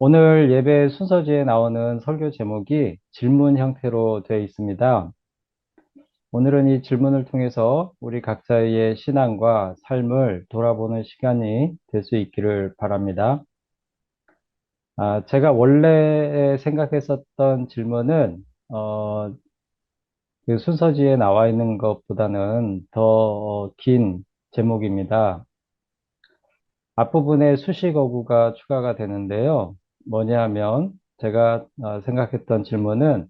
오늘 예배 순서지에 나오는 설교 제목이 질문 형태로 되어 있습니다. 오늘은 이 질문을 통해서 우리 각자의 신앙과 삶을 돌아보는 시간이 될 수 있기를 바랍니다. 아, 제가 원래 생각했었던 질문은 어, 그 순서지에 나와 있는 것보다는 더 긴 제목입니다. 앞부분에 수식 어구가 추가가 되는데요. 뭐냐 하면 제가 어, 생각했던 질문은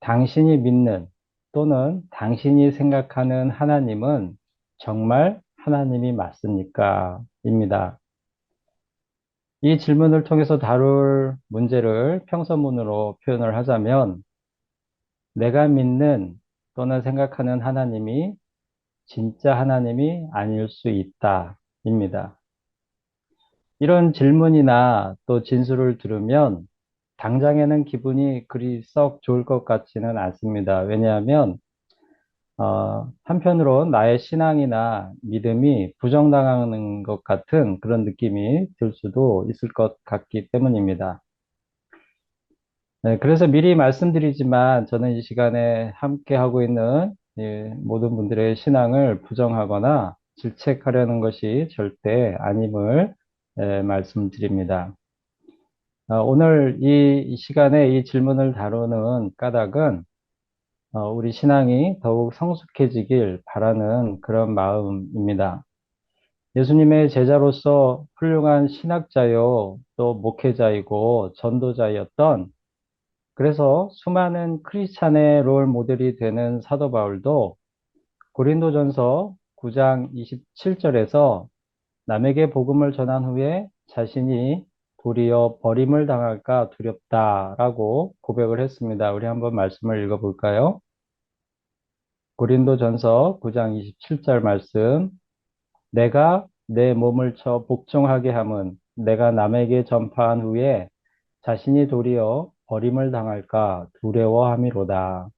당신이 믿는 또는 당신이 생각하는 하나님은 정말 하나님이 맞습니까? 입니다. 이 질문을 통해서 다룰 문제를 평서문으로 표현을 하자면 내가 믿는 또는 생각하는 하나님이 진짜 하나님이 아닐 수 있다. 입니다. 이런 질문이나 또 진술을 들으면 당장에는 기분이 그리 썩 좋을 것 같지는 않습니다. 왜냐하면 어, 한편으로 나의 신앙이나 믿음이 부정당하는 것 같은 그런 느낌이 들 수도 있을 것 같기 때문입니다. 네, 그래서 미리 말씀드리지만 저는 이 시간에 함께 하고 있는 예, 모든 분들의 신앙을 부정하거나 질책하려는 것이 절대 아님을 예, 말씀드립니다. 어, 오늘 이 시간에 이 질문을 다루는 까닭은 어, 우리 신앙이 더욱 성숙해지길 바라는 그런 마음입니다. 예수님의 제자로서 훌륭한 신학자요, 또 목회자이고 전도자였던 그래서 수많은 크리스찬의 롤 모델이 되는 사도 바울도 고린도전서 9장 27절에서 남에게 복음을 전한 후에 자신이 도리어 버림을 당할까 두렵다라고 고백을 했습니다. 우리 한번 말씀을 읽어볼까요? 고린도전서 9장 27절 말씀 내가 내 몸을 쳐 복종하게 함은 내가 남에게 전파한 후에 자신이 도리어 버림을 당할까 두려워함이로다.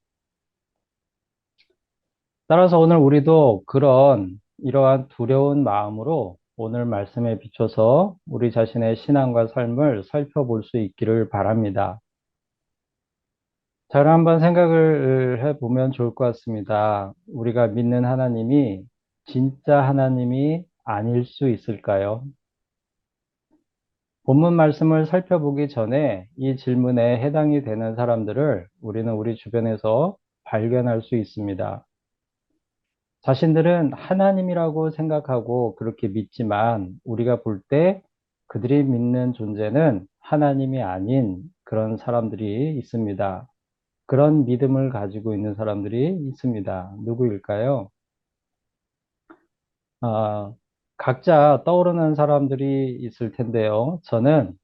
따라서 오늘 우리도 그런 이러한 두려운 마음으로 오늘 말씀에 비춰서 우리 자신의 신앙과 삶을 살펴볼 수 있기를 바랍니다. 잘 한번 생각을 해보면 좋을 것 같습니다. 우리가 믿는 하나님이 진짜 하나님이 아닐 수 있을까요? 본문 말씀을 살펴보기 전에 이 질문에 해당이 되는 사람들을 우리는 우리 주변에서 발견할 수 있습니다. 자신들은 하나님이라고 생각하고 그렇게 믿지만 우리가 볼 때 그들이 믿는 존재는 하나님이 아닌 그런 사람들이 있습니다. 그런 믿음을 가지고 있는 사람들이 있습니다. 누구일까요? 어, 각자 떠오르는 사람들이 있을 텐데요. 저는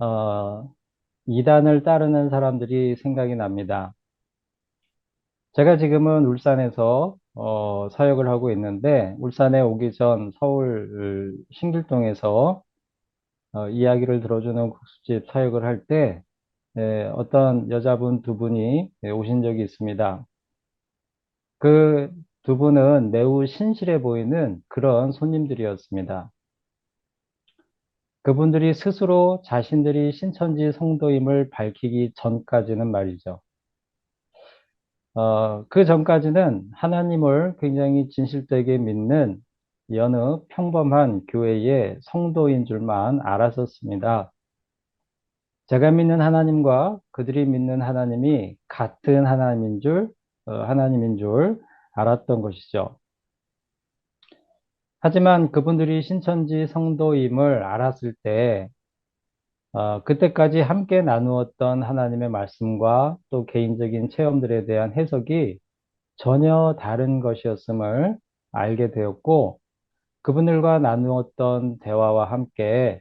어, 이단을 따르는 사람들이 생각이 납니다. 제가 지금은 울산에서 어, 사역을 하고 있는데 울산에 오기 전 서울 신길동에서 어, 이야기를 들어주는 국수집 사역을 할 때 어떤 여자분 두 분이 예, 오신 적이 있습니다. 그 두 분은 매우 신실해 보이는 그런 손님들이었습니다. 그분들이 스스로 자신들이 신천지 성도임을 밝히기 전까지는 말이죠. 어, 그 전까지는 하나님을 굉장히 진실되게 믿는 여느 평범한 교회의 성도인 줄만 알았었습니다. 제가 믿는 하나님과 그들이 믿는 하나님이 같은 하나님인 줄, 어, 하나님인 줄 알았던 것이죠. 하지만 그분들이 신천지 성도임을 알았을 때 어, 그때까지 함께 나누었던 하나님의 말씀과 또 개인적인 체험들에 대한 해석이 전혀 다른 것이었음을 알게 되었고, 그분들과 나누었던 대화와 함께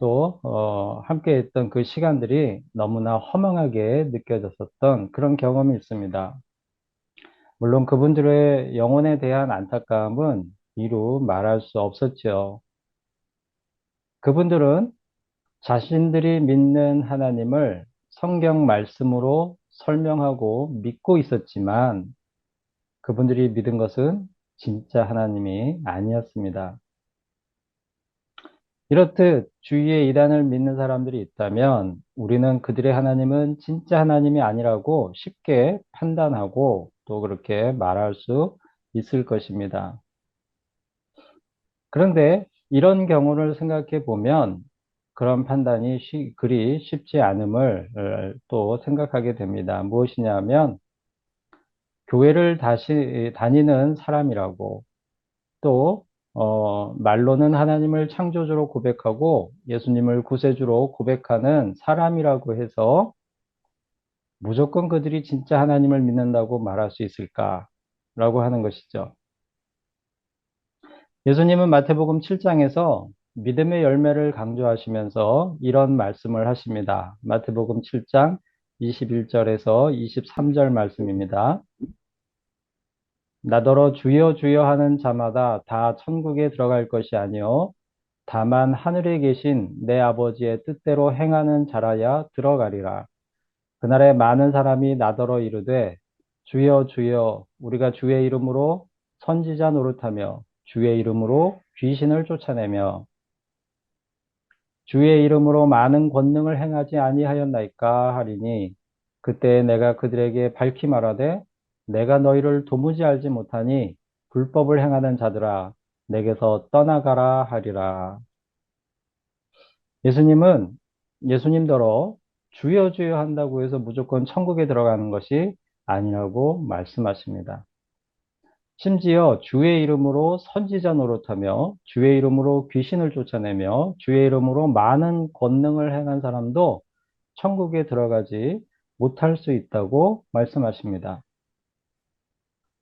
또, 어, 함께 했던 그 시간들이 너무나 허망하게 느껴졌었던 그런 경험이 있습니다. 물론 그분들의 영혼에 대한 안타까움은 이루 말할 수 없었죠. 그분들은 자신들이 믿는 하나님을 성경 말씀으로 설명하고 믿고 있었지만 그분들이 믿은 것은 진짜 하나님이 아니었습니다. 이렇듯 주위에 이단을 믿는 사람들이 있다면 우리는 그들의 하나님은 진짜 하나님이 아니라고 쉽게 판단하고 또 그렇게 말할 수 있을 것입니다. 그런데 이런 경우를 생각해 보면 그런 판단이 쉬, 그리 쉽지 않음을 어, 또 생각하게 됩니다. 무엇이냐면 교회를 다시 다니는 사람이라고 또 어, 말로는 하나님을 창조주로 고백하고 예수님을 구세주로 고백하는 사람이라고 해서 무조건 그들이 진짜 하나님을 믿는다고 말할 수 있을까라고 하는 것이죠. 예수님은 마태복음 7장에서 믿음의 열매를 강조하시면서 이런 말씀을 하십니다. 마태복음 7장 21절에서 23절 말씀입니다. 나더러 주여 주여 하는 자마다 다 천국에 들어갈 것이 아니요 다만 하늘에 계신 내 아버지의 뜻대로 행하는 자라야 들어가리라. 그날에 많은 사람이 나더러 이르되 주여 주여 우리가 주의 이름으로 선지자 노릇하며 주의 이름으로 귀신을 쫓아내며 주의 이름으로 많은 권능을 행하지 아니하였나이까 하리니 그때 내가 그들에게 밝히 말하되 내가 너희를 도무지 알지 못하니 불법을 행하는 자들아 내게서 떠나가라 하리라. 예수님은 예수님더러 주여 주여 한다고 해서 무조건 천국에 들어가는 것이 아니라고 말씀하십니다. 심지어 주의 이름으로 선지자 노릇하며 주의 이름으로 귀신을 쫓아내며 주의 이름으로 많은 권능을 행한 사람도 천국에 들어가지 못할 수 있다고 말씀하십니다.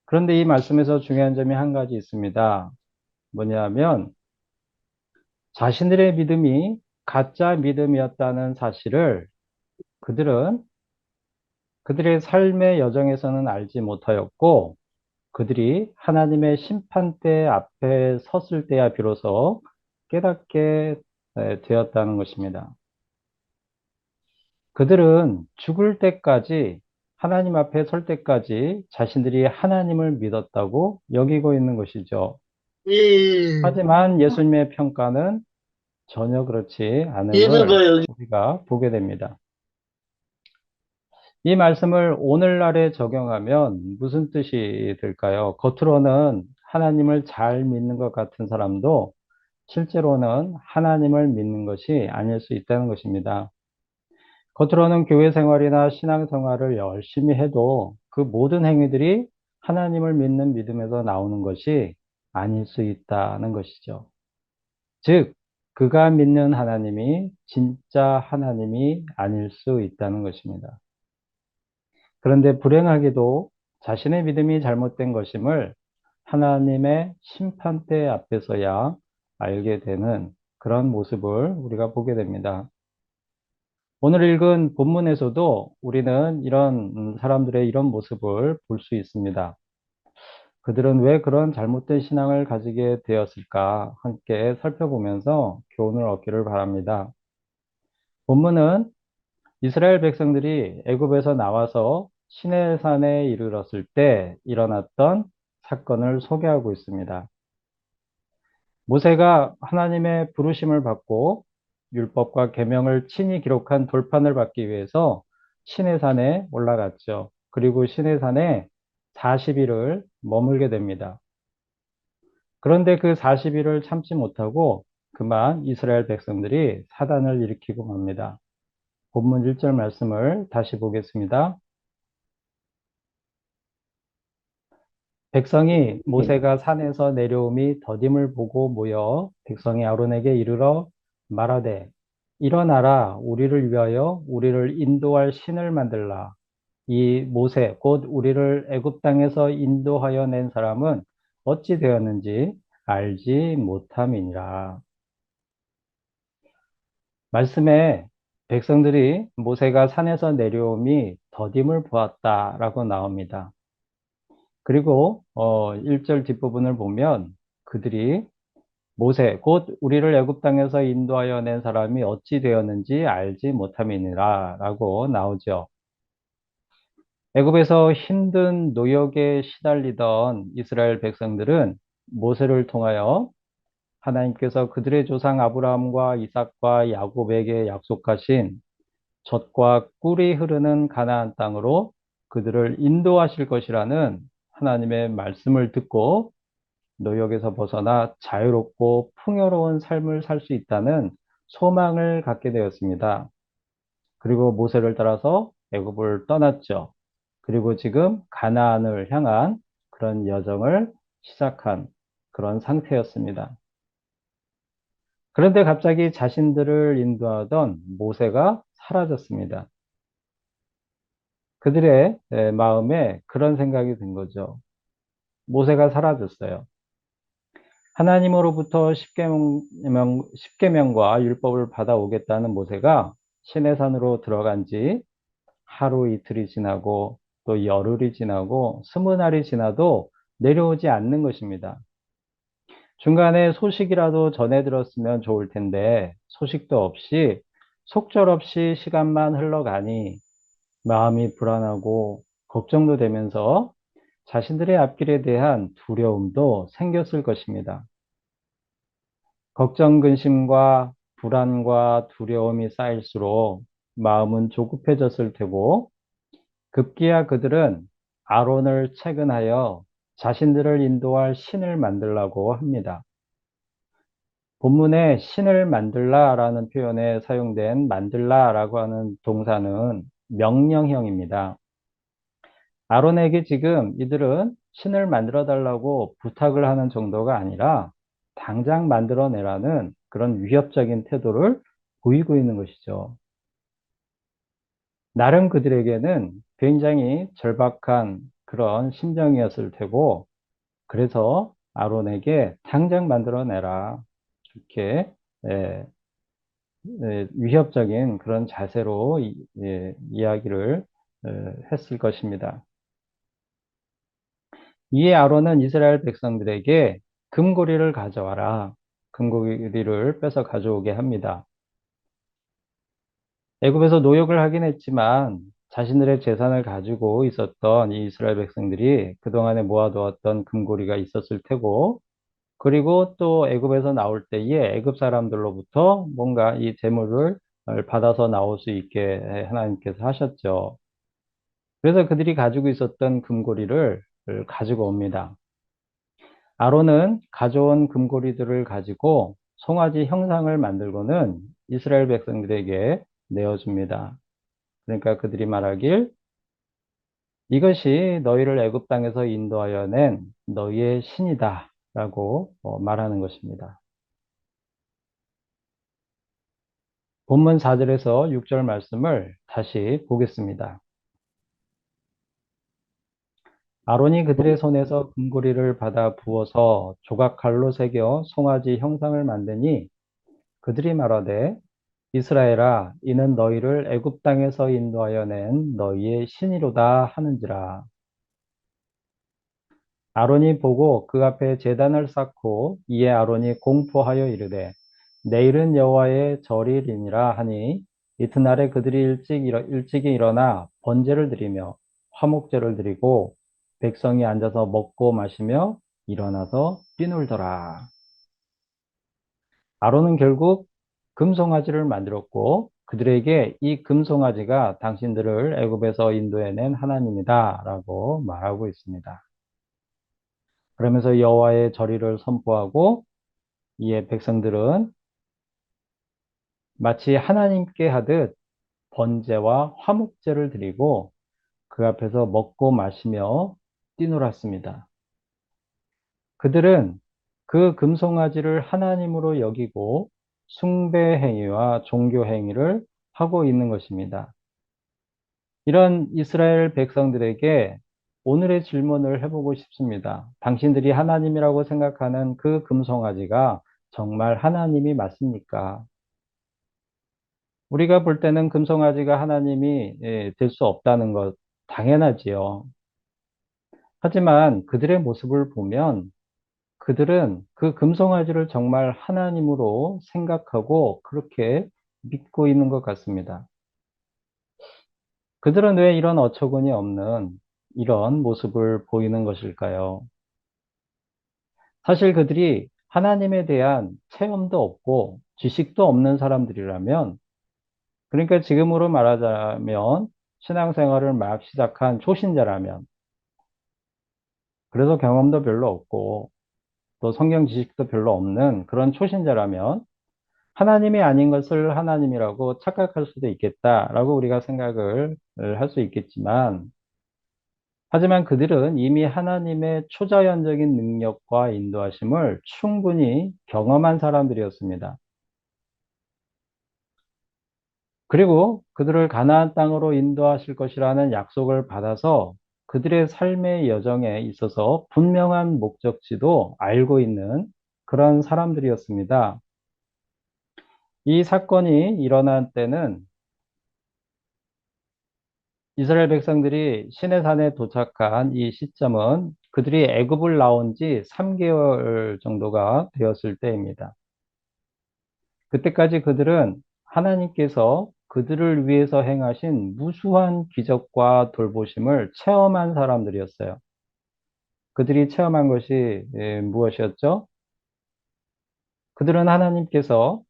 그런데 이 말씀에서 중요한 점이 한 가지 있습니다. 뭐냐면 자신들의 믿음이 가짜 믿음이었다는 사실을 그들은 그들의 삶의 여정에서는 알지 못하였고 그들이 하나님의 심판대 앞에 섰을 때야 비로소 깨닫게 되었다는 것입니다. 그들은 죽을 때까지 하나님 앞에 설 때까지 자신들이 하나님을 믿었다고 여기고 있는 것이죠. 예. 하지만 예수님의 평가는 전혀 그렇지 않음을 얘네가 우리가 보게 됩니다. 이 말씀을 오늘날에 적용하면 무슨 뜻이 될까요? 겉으로는 하나님을 잘 믿는 것 같은 사람도 실제로는 하나님을 믿는 것이 아닐 수 있다는 것입니다. 겉으로는 교회 생활이나 신앙 생활을 열심히 해도 그 모든 행위들이 하나님을 믿는 믿음에서 나오는 것이 아닐 수 있다는 것이죠. 즉, 그가 믿는 하나님이 진짜 하나님이 아닐 수 있다는 것입니다. 그런데 불행하게도 자신의 믿음이 잘못된 것임을 하나님의 심판대 앞에서야 알게 되는 그런 모습을 우리가 보게 됩니다. 오늘 읽은 본문에서도 우리는 이런 사람들의 이런 모습을 볼 수 있습니다. 그들은 왜 그런 잘못된 신앙을 가지게 되었을까 함께 살펴보면서 교훈을 얻기를 바랍니다. 본문은 이스라엘 백성들이 애굽에서 나와서 시내산에 이르렀을 때 일어났던 사건을 소개하고 있습니다. 모세가 하나님의 부르심을 받고 율법과 계명을 친히 기록한 돌판을 받기 위해서 시내산에 올라갔죠. 그리고 시내산에 40일을 머물게 됩니다. 그런데 그 40일을 참지 못하고 그만 이스라엘 백성들이 사단을 일으키고 맙니다. 본문 1절 말씀을 다시 보겠습니다. 백성이 모세가 산에서 내려옴이 더딤을 보고 모여 백성이 아론에게 이르러 말하되 일어나라 우리를 위하여 우리를 인도할 신을 만들라. 이 모세 곧 우리를 애굽 땅에서 인도하여 낸 사람은 어찌 되었는지 알지 못함이니라. 말씀에 백성들이 모세가 산에서 내려옴이 더딤을 보았다라고 나옵니다. 그리고 어 1절 뒷부분을 보면 그들이 모세 곧 우리를 애굽 땅에서 인도하여 낸 사람이 어찌 되었는지 알지 못함이니라 라고 나오죠. 애굽에서 힘든 노역에 시달리던 이스라엘 백성들은 모세를 통하여 하나님께서 그들의 조상 아브라함과 이삭과 야곱에게 약속하신 젖과 꿀이 흐르는 가나안 땅으로 그들을 인도하실 것이라는 하나님의 말씀을 듣고 노역에서 벗어나 자유롭고 풍요로운 삶을 살 수 있다는 소망을 갖게 되었습니다. 그리고 모세를 따라서 애굽을 떠났죠. 그리고 지금 가나안을 향한 그런 여정을 시작한 그런 상태였습니다. 그런데 갑자기 자신들을 인도하던 모세가 사라졌습니다. 그들의 마음에 그런 생각이 든 거죠. 모세가 사라졌어요. 하나님으로부터 십계명, 십계명과 율법을 받아오겠다는 모세가 시내산으로 들어간 지 하루 이틀이 지나고 또 열흘이 지나고 스무 날이 지나도 내려오지 않는 것입니다. 중간에 소식이라도 전해 들었으면 좋을 텐데 소식도 없이 속절없이 시간만 흘러가니 마음이 불안하고 걱정도 되면서 자신들의 앞길에 대한 두려움도 생겼을 것입니다. 걱정, 근심과 불안과 두려움이 쌓일수록 마음은 조급해졌을 테고 급기야 그들은 아론을 채근하여 자신들을 인도할 신을 만들라고 합니다. 본문에 신을 만들라라는 표현에 사용된 만들라라고 하는 동사는 명령형입니다. 아론에게 지금 이들은 신을 만들어 달라고 부탁을 하는 정도가 아니라 당장 만들어내라는 그런 위협적인 태도를 보이고 있는 것이죠. 나름 그들에게는 굉장히 절박한 그런 심정이었을 테고, 그래서 아론에게 당장 만들어내라. 이렇게 예, 예, 위협적인 그런 자세로 예, 이야기를 어, 했을 것입니다. 이에 아론은 이스라엘 백성들에게 금고리를 가져와라. 금고리를 뺏어 가져오게 합니다. 애굽에서 노역을 하긴 했지만 자신들의 재산을 가지고 있었던 이 이스라엘 백성들이 그동안에 모아두었던 금고리가 있었을 테고 그리고 또 애굽에서 나올 때에 애굽 사람들로부터 뭔가 이 재물을 받아서 나올 수 있게 하나님께서 하셨죠. 그래서 그들이 가지고 있었던 금고리를 가지고 옵니다. 아론은 가져온 금고리들을 가지고 송아지 형상을 만들고는 이스라엘 백성들에게 내어줍니다. 그러니까 그들이 말하길 이것이 너희를 애굽 땅에서 인도하여 낸 너희의 신이다 라고 어, 말하는 것입니다. 본문 4절에서 6절 말씀을 다시 보겠습니다. 아론이 그들의 손에서 금고리를 받아 부어서 조각칼로 새겨 송아지 형상을 만드니 그들이 말하되 이스라엘아 이는 너희를 애굽 땅에서 인도하여 낸 너희의 신이로다 하는지라 아론이 보고 그 앞에 제단을 쌓고 이에 아론이 공포하여 이르되 내일은 여호와의 절일이니라 하니 이튿날에 그들이 일찍 일어, 일찍이 일어나 번제를 드리며 화목제를 드리고 백성이 앉아서 먹고 마시며 일어나서 뛰놀더라. 아론은 결국 금송아지를 만들었고 그들에게 이 금송아지가 당신들을 애굽에서 인도해낸 하나님이다 라고 말하고 있습니다. 그러면서 여호와의 절의를 선포하고 이에 백성들은 마치 하나님께 하듯 번제와 화목제를 드리고 그 앞에서 먹고 마시며 뛰놀았습니다. 그들은 그 금송아지를 하나님으로 여기고 숭배 행위와 종교 행위를 하고 있는 것입니다. 이런 이스라엘 백성들에게 오늘의 질문을 해보고 싶습니다. 당신들이 하나님이라고 생각하는 그 금송아지가 정말 하나님이 맞습니까? 우리가 볼 때는 금송아지가 하나님이 예, 될수 없다는 것 당연하지요. 하지만 그들의 모습을 보면 그들은 그 금송아지를 정말 하나님으로 생각하고 그렇게 믿고 있는 것 같습니다. 그들은 왜 이런 어처구니 없는 이런 모습을 보이는 것일까요? 사실 그들이 하나님에 대한 체험도 없고 지식도 없는 사람들이라면 그러니까 지금으로 말하자면 신앙생활을 막 시작한 초신자라면 그래서 경험도 별로 없고 또 성경 지식도 별로 없는 그런 초신자라면 하나님이 아닌 것을 하나님이라고 착각할 수도 있겠다라고 우리가 생각을 할 수 있겠지만 하지만 그들은 이미 하나님의 초자연적인 능력과 인도하심을 충분히 경험한 사람들이었습니다. 그리고 그들을 가나안 땅으로 인도하실 것이라는 약속을 받아서 그들의 삶의 여정에 있어서 분명한 목적지도 알고 있는 그런 사람들이었습니다. 이 사건이 일어난 때는 이스라엘 백성들이 시내산에 도착한 이 시점은 그들이 애굽을 나온 지 3개월 정도가 되었을 때입니다. 그때까지 그들은 하나님께서 그들을 위해서 행하신 무수한 기적과 돌보심을 체험한 사람들이었어요. 그들이 체험한 것이 예, 무엇이었죠? 그들은 하나님께서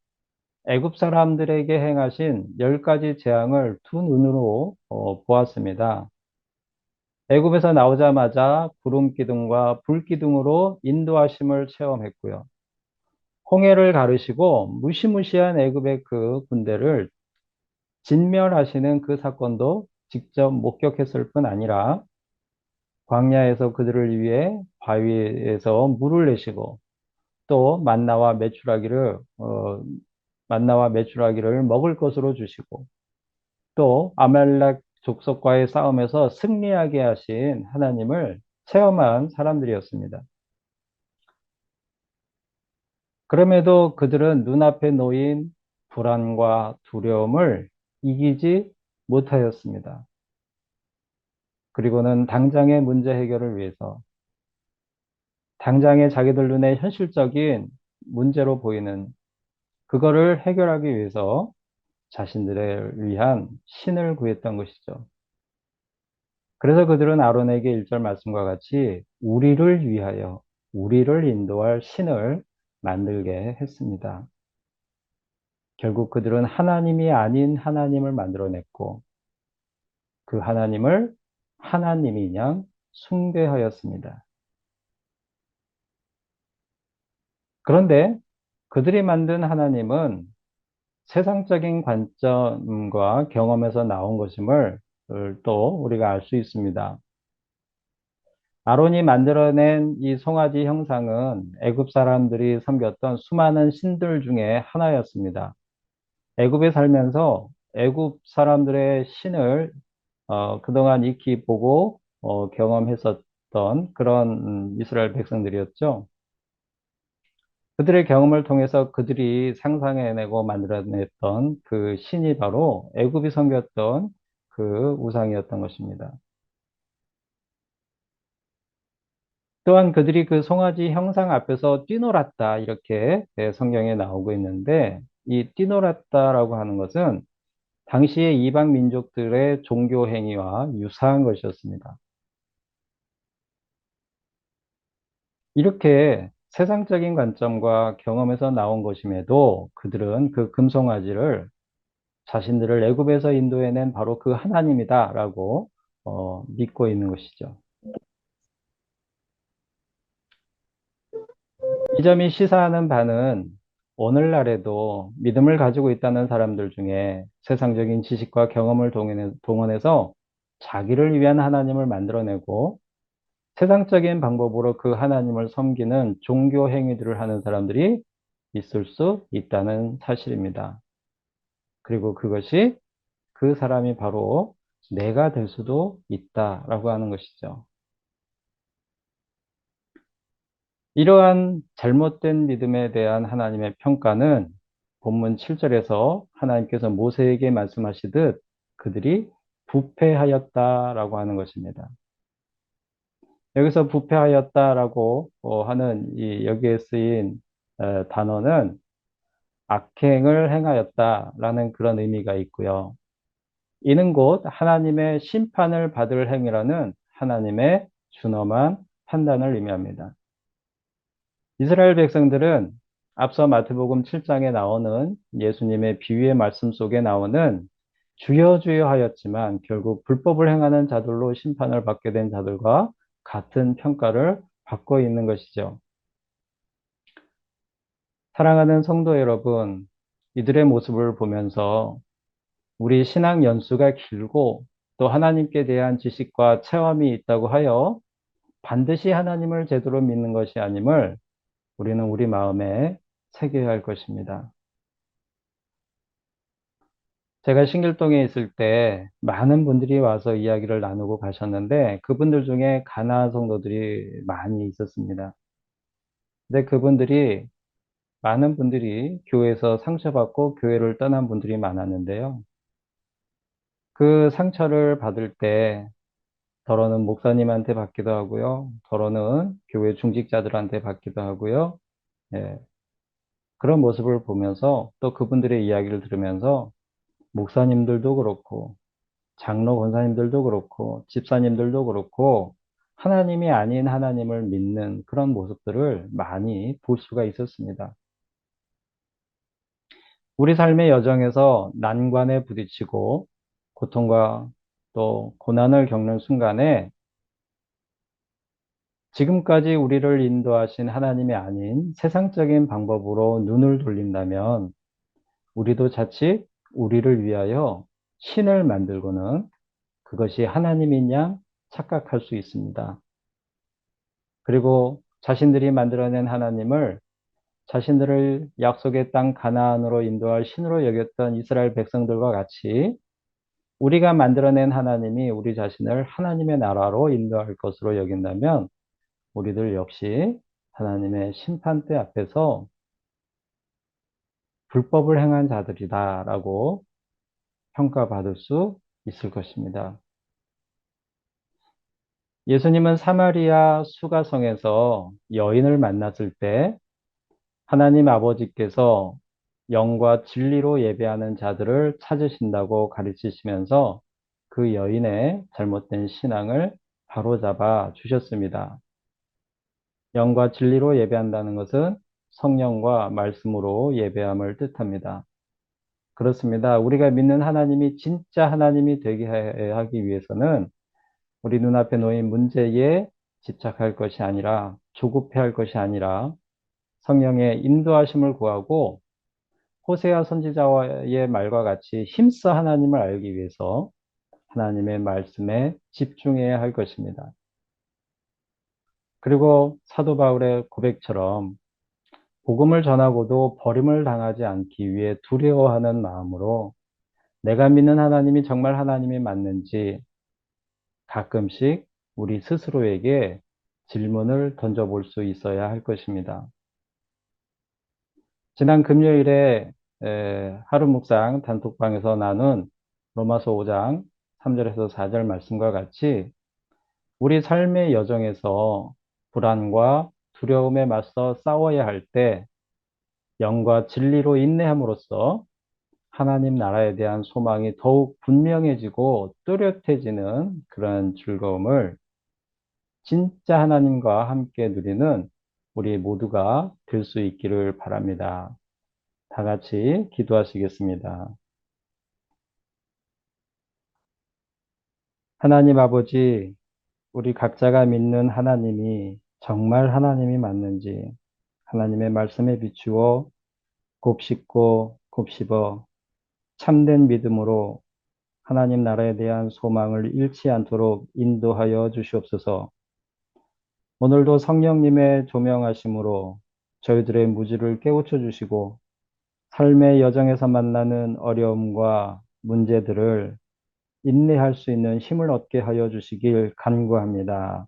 애굽 사람들에게 행하신 열 가지 재앙을 두 눈으로 어, 보았습니다. 애굽에서 나오자마자 구름 기둥과 불 기둥으로 인도하심을 체험했고요. 홍해를 가르시고 무시무시한 애굽의 그 군대를 진멸하시는 그 사건도 직접 목격했을 뿐 아니라 광야에서 그들을 위해 바위에서 물을 내시고 또 만나와 메추라기를 어, 만나와 메추라기를 먹을 것으로 주시고 또 아말렉 족속과의 싸움에서 승리하게 하신 하나님을 체험한 사람들이었습니다. 그럼에도 그들은 눈앞에 놓인 불안과 두려움을 이기지 못하였습니다. 그리고는 당장의 문제 해결을 위해서 당장의 자기들 눈에 현실적인 문제로 보이는 그거를 해결하기 위해서 자신들을 위한 신을 구했던 것이죠. 그래서 그들은 아론에게 1절 말씀과 같이 우리를 위하여 우리를 인도할 신을 만들게 했습니다. 결국 그들은 하나님이 아닌 하나님을 만들어냈고 그 하나님을 하나님이냥 숭배하였습니다. 그런데 그들이 만든 하나님은 세상적인 관점과 경험에서 나온 것임을 또 우리가 알 수 있습니다. 아론이 만들어낸 이 송아지 형상은 애굽 사람들이 섬겼던 수많은 신들 중에 하나였습니다. 애굽에 살면서 애굽 사람들의 신을 어, 그동안 익히 보고 어, 경험했었던 그런 음, 이스라엘 백성들이었죠. 그들의 경험을 통해서 그들이 상상해내고 만들어냈던 그 신이 바로 애굽이 섬겼던 그 우상이었던 것입니다. 또한 그들이 그 송아지 형상 앞에서 뛰놀았다 이렇게 성경에 나오고 있는데 이 뛰놀았다라고 하는 것은 당시의 이방 민족들의 종교 행위와 유사한 것이었습니다. 이렇게 세상적인 관점과 경험에서 나온 것임에도 그들은 그 금송아지를 자신들을 애굽에서 인도해낸 바로 그 하나님이다라고 어, 믿고 있는 것이죠. 이 점이 시사하는 바는 오늘날에도 믿음을 가지고 있다는 사람들 중에 세상적인 지식과 경험을 동원해서 자기를 위한 하나님을 만들어내고 세상적인 방법으로 그 하나님을 섬기는 종교 행위들을 하는 사람들이 있을 수 있다는 사실입니다. 그리고 그것이 그 사람이 바로 내가 될 수도 있다라고 하는 것이죠. 이러한 잘못된 믿음에 대한 하나님의 평가는 본문 7절에서 하나님께서 모세에게 말씀하시듯 그들이 부패하였다라고 하는 것입니다. 여기서 부패하였다라고 어, 하는 이 여기에 쓰인 어, 단어는 악행을 행하였다라는 그런 의미가 있고요. 이는 곧 하나님의 심판을 받을 행위라는 하나님의 준엄한 판단을 의미합니다. 이스라엘 백성들은 앞서 마태복음 7장에 나오는 예수님의 비유의 말씀 속에 나오는 주여 주여 하였지만 결국 불법을 행하는 자들로 심판을 받게 된 자들과 같은 평가를 받고 있는 것이죠. 사랑하는 성도 여러분, 이들의 모습을 보면서 우리 신앙 연수가 길고 또 하나님께 대한 지식과 체험이 있다고 하여 반드시 하나님을 제대로 믿는 것이 아님을 우리는 우리 마음에 새겨야 할 것입니다. 제가 신길동에 있을 때 많은 분들이 와서 이야기를 나누고 가셨는데 그분들 중에 가나 성도들이 많이 있었습니다. 근데 그분들이 많은 분들이 교회에서 상처받고 교회를 떠난 분들이 많았는데요. 그 상처를 받을 때 더러는 목사님한테 받기도 하고요. 더러는 교회 중직자들한테 받기도 하고요. 예, 그런 모습을 보면서 또 그분들의 이야기를 들으면서 목사님들도 그렇고 장로 권사님들도 그렇고 집사님들도 그렇고 하나님이 아닌 하나님을 믿는 그런 모습들을 많이 볼 수가 있었습니다. 우리 삶의 여정에서 난관에 부딪히고 고통과 또 고난을 겪는 순간에 지금까지 우리를 인도하신 하나님이 아닌 세상적인 방법으로 눈을 돌린다면 우리도 자칫 우리를 위하여 신을 만들고는 그것이 하나님인 양 착각할 수 있습니다. 그리고 자신들이 만들어낸 하나님을 자신들을 약속의 땅 가나안으로 인도할 신으로 여겼던 이스라엘 백성들과 같이 우리가 만들어낸 하나님이 우리 자신을 하나님의 나라로 인도할 것으로 여긴다면 우리들 역시 하나님의 심판대 앞에서 불법을 행한 자들이다라고 평가받을 수 있을 것입니다. 예수님은 사마리아 수가성에서 여인을 만났을 때 하나님 아버지께서 영과 진리로 예배하는 자들을 찾으신다고 가르치시면서 그 여인의 잘못된 신앙을 바로잡아 주셨습니다. 영과 진리로 예배한다는 것은 성령과 말씀으로 예배함을 뜻합니다. 그렇습니다. 우리가 믿는 하나님이 진짜 하나님이 되게 하기 위해서는 우리 눈앞에 놓인 문제에 집착할 것이 아니라 조급해 할 것이 아니라 성령의 인도하심을 구하고 호세아 선지자의 말과 같이 힘써 하나님을 알기 위해서 하나님의 말씀에 집중해야 할 것입니다. 그리고 사도 바울의 고백처럼 복음을 전하고도 버림을 당하지 않기 위해 두려워하는 마음으로 내가 믿는 하나님이 정말 하나님이 맞는지 가끔씩 우리 스스로에게 질문을 던져볼 수 있어야 할 것입니다. 지난 금요일에 하루 묵상 단톡방에서 나눈 로마서 5장 3절에서 4절 말씀과 같이 우리 삶의 여정에서 불안과 두려움에 맞서 싸워야 할 때 영과 진리로 인내함으로써 하나님 나라에 대한 소망이 더욱 분명해지고 뚜렷해지는 그런 즐거움을 진짜 하나님과 함께 누리는 우리 모두가 될 수 있기를 바랍니다. 다 같이 기도하시겠습니다. 하나님 아버지, 우리 각자가 믿는 하나님이 정말 하나님이 맞는지 하나님의 말씀에 비추어 곱씹고 곱씹어 참된 믿음으로 하나님 나라에 대한 소망을 잃지 않도록 인도하여 주시옵소서. 오늘도 성령님의 조명하심으로 저희들의 무지를 깨우쳐 주시고 삶의 여정에서 만나는 어려움과 문제들을 인내할 수 있는 힘을 얻게 하여 주시길 간구합니다.